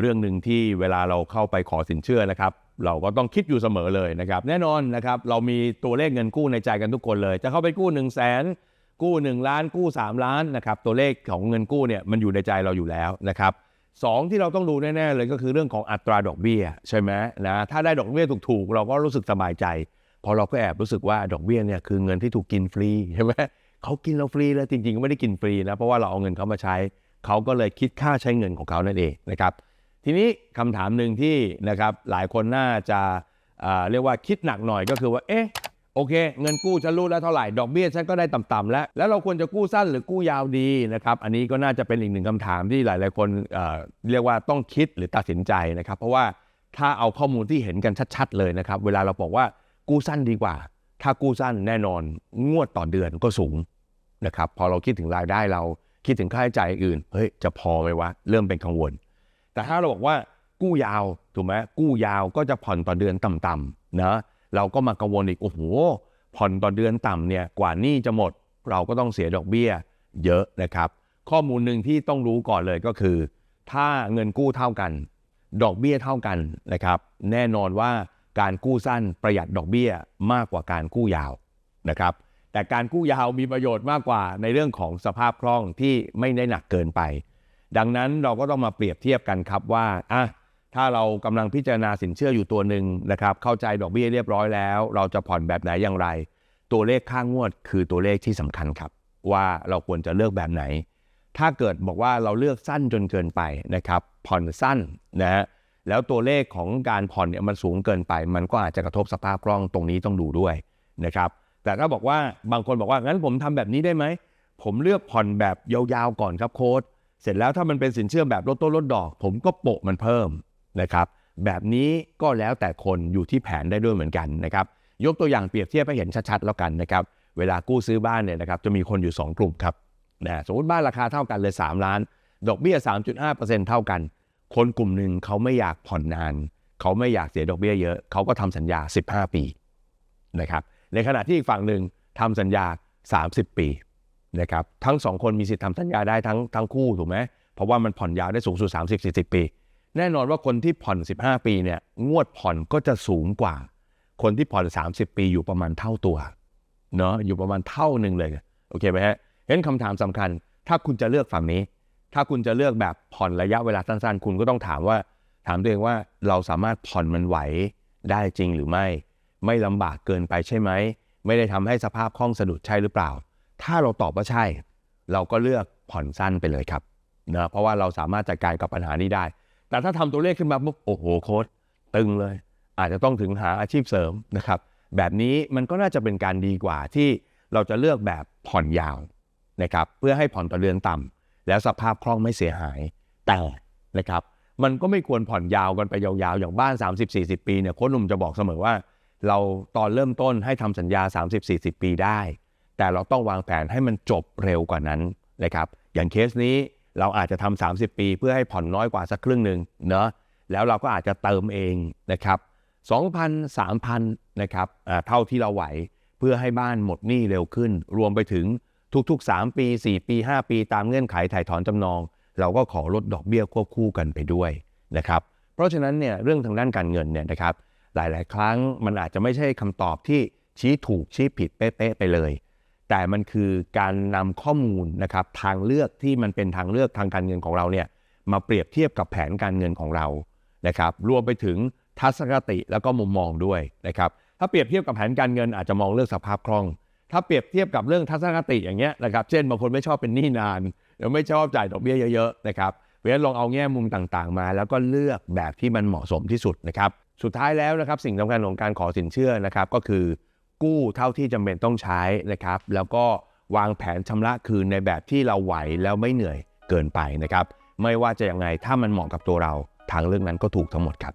เรื่องหนึ่งที่เวลาเราเข้าไปขอสินเชื่อนะครับเราก็ต้องคิดอยู่เสมอเลยนะครับแน่นอนนะครับเรามีตัวเลขเงินกู้ในใจกันทุกคนเลย จะเข้าไปกู้1นึ่งแสนกู้ 1 ล้านกู้ 3 ล้านนะครับตัวเลขของเงินกู้เนี่ยมันอยู่ในใจเราอยู่แล้วนะครับสองที่เราต้องดูแน่ๆเลยก็คือเรื่องของอัตราดอกเบี้ยใช่ไหมนะถ้าได้ดอกเบี้ยถูกๆ เราก็รู้สึกสบายใจ พอเราก็แอบรู้สึกว่าดอกเบี้ยเนี่ยคือเงินที่ถูกกินฟรีใช่ไหมเขากินเราฟรีแล้วจริงๆก็ไม่ได้กินฟรีนะเพราะว่าเราเอาเงินเขามาใช้เขาก็เลยคิดค่าใช้เงินของเขานั่นเองนะครับ ทีนี้คำถามหนึ่งที่นะครับหลายคนน่าจะอ่าเรียกว่าคิดหนักหน่อยก็คือว่าเอ๊ะโอเค เงินกู้ฉันรู้แล้วเท่าไหร่ดอกเบี้ยฉันก็ได้ต่ำๆแล้ว แล้วเราควรจะกู้สั้นหรือกู้ยาวดีนะครับอันนี้ก็น่าจะเป็นอีกหนึ่งคำถามที่หลายๆคนเอ่อเรียกว่าต้องคิดหรือตัดสินใจนะครับ เพราะว่าถ้าเอาข้อมูลที่เห็นกันชัด ๆ เลยนะครับ เวลาเราบอกว่ากู้สั้นดีกว่า ถ้ากู้สั้นแน่นอนงวดต่อเดือนก็สูงนะครับพอเราคิดถึงรายได้เราคิดถึงค่าใช้จ่ายอื่นเฮ้ยจะพอไหมวะเริ่มเป็นกังวล แต่ถ้าเราบอกว่ากู้ยาวถูกไหมกู้ยาวก็จะผ่อนต่อเดือนต่ำๆนะเราก็มากังวลอีกโอ้โหผ่อนต่อเดือนต่ำเนี่ยกว่านี้จะหมด เราก็ต้องเสียดอกเบี้ย เยอะนะครับ ข้อมูลหนึ่งที่ต้องรู้ก่อนเลยก็คือ ถ้าเงินกู้เท่ากัน ดอกเบี้ยเท่ากันนะครับ แน่นอนว่าการกู้สั้นประหยัดดอกเบี้ยมากกว่าการกู้ยาวนะครับ แต่การกู้ยาวมีประโยชน์มากกว่าในเรื่องของสภาพคล่องที่ไม่ได้หนักเกินไป ดังนั้นเราก็ต้องมาเปรียบเทียบกันครับว่าอะถ้าเรากำลังพิจารณาสินเชื่ออยู่ตัวหนึ่งนะครับ เข้าใจดอกเบี้ยเรียบร้อยแล้ว เราจะผ่อนแบบไหนอย่างไร ตัวเลขค่างวดคือตัวเลขที่สำคัญครับ ว่าเราควรจะเลือกแบบไหน ถ้าเกิดบอกว่าเราเลือกสั้นจนเกินไปนะครับ ผ่อนสั้นนะฮะแล้วตัวเลขของการผ่อนเนี่ยมันสูงเกินไป มันก็อาจจะกระทบสภาพคล่องตรงนี้ต้องดูด้วยนะครับ แต่ถ้าบอกว่าบางคนบอกว่างั้นผมทำแบบนี้ได้ไหมผมเลือกผ่อนแบบยาวๆก่อนครับโค้ด เสร็จแล้วถ้ามันเป็นสินเชื่อแบบลดต้นลดดอก ผมก็โปะมันเพิ่มนะครับ แบบนี้ก็แล้วแต่คนอยู่ที่แผนได้ด้วยเหมือนกันนะครับ ยกตัวอย่างเปรียบเทียบให้เห็นชัดๆแล้วกันนะครับ เวลากู้ซื้อบ้านเนี่ยนะครับจะมีคนอยู่ 2 กลุ่มครับนะสมมติบ้านราคาเท่ากันเลย 3 ล้าน ดอกเบี้ย 3.5%เท่ากัน คนกลุ่มหนึ่งเขาไม่อยากผ่อนนาน เขาไม่อยากเสียดอกเบี้ยเยอะ เขาก็ทำสัญญา 15 ปีนะครับ ในขณะที่อีกฝั่งหนึ่งทำสัญญา 30 ปี นะครับทั้งสองคนมีสิทธิ์ทำสัญญาได้ทั้งทั้งคู่ถูกไหมเพราะว่ามันผ่อนยาวได้สูงสุด 30-40 ปี แน่นอนว่าคนที่ผ่อน 15 ปีเนี่ยงวดผ่อนก็จะสูงกว่า คนที่ผ่อน 30 ปีอยู่ประมาณเท่าตัวเนาะอยู่ประมาณเท่าหนึ่งเลยโอเคไหมฮะเห็นคำถามสำคัญ ถ้าคุณจะเลือกฝั่งนี้ ถ้าคุณจะเลือกแบบผ่อนระยะเวลาสั้นๆ คุณก็ต้องถามว่า ถามตัวเองว่าเราสามารถผ่อนมันไหวได้จริงหรือไม่ ไม่ลำบากเกินไปใช่ไหมไม่ได้ทำให้สภาพคล่องสะดุดใช่หรือเปล่า ถ้าเราตอบว่าใช่ เราก็เลือกผ่อนสั้นไปเลยครับนะเพราะว่าเราสามารถจัดการกับปัญหานี้ได้ แต่ถ้าทำตัวเลขขึ้นมาปุ๊บโอ้โหโค้ดตึงเลย อาจจะต้องถึงหาอาชีพเสริมนะครับ แบบนี้มันก็น่าจะเป็นการดีกว่าที่เราจะเลือกแบบผ่อนยาวนะครับเพื่อให้ผ่อนต่อเดือนต่ำแล้วสภาพคล่องไม่เสียหายแต่นะครับมันก็ไม่ควรผ่อนยาวกันไปยาวๆ อย่างบ้าน 30-40 ปีเนี่ยโค้ชหนุ่มจะบอกเสมอว่า เราตอนเริ่มต้นให้ทำสัญญา 30-40 ปีได้ แต่เราต้องวางแผนให้มันจบเร็วกว่านั้นนะครับอย่างเคสนี้เราอาจจะทำ30 ปี เพื่อให้ผ่อนน้อยกว่าสักครึ่งหนึ่งเนาะแล้วเราก็อาจจะเติมเองนะครับ2,000 3,000นะครับอ่าเท่าที่เราไหวเพื่อให้บ้านหมดหนี้เร็วขึ้น รวมไปถึงทุกๆ 3 ปี 4 ปี 5 ปี ตามเงื่อนไขถ่ายถอนจำนอง เราก็ขอลดดอกเบี้ยควบคู่กันไปด้วยนะครับเพราะฉะนั้นเนี่ยเรื่องทางด้านการเงินเนี่ยนะครับหลายๆ ครั้งมันอาจจะไม่ใช่คำตอบที่ชี้ถูกชี้ผิดเป๊ะๆไปเลย แต่มันคือการนำข้อมูลนะครับทางเลือกที่มันเป็นทางเลือกทางการเงินของเราเนี่ยมาเปรียบเทียบกับแผนการเงินของเรานะครับรวมไปถึงทัศนคติแล้วก็มุมมองด้วยนะครับถ้าเปรียบเทียบกับแผนการเงินอาจจะมองเรื่องสภาพคล่อง ถ้าเปรียบเทียบกับเรื่องทัศนคติอย่างเงี้ยนะครับเช่นบางคนไม่ชอบเป็นหนี้นานหรือไม่ชอบจ่ายดอกเบี้ยเยอะๆนะครับเพราะฉะนั้นลองเอาแง่มุมต่างๆมา แล้วก็เลือกแบบที่มันเหมาะสมที่สุดนะครับสุดท้ายแล้วนะครับสิ่งสำคัญของการขอสินเชื่อนะครับก็คือ กู้เท่าที่จำเป็นต้องใช้นะครับ แล้วก็วางแผนชำระคืนในแบบที่เราไหวแล้วไม่เหนื่อยเกินไปนะครับ ไม่ว่าจะยังไงถ้ามันเหมาะกับตัวเราทางเรื่องนั้นก็ถูกทั้งหมดครับ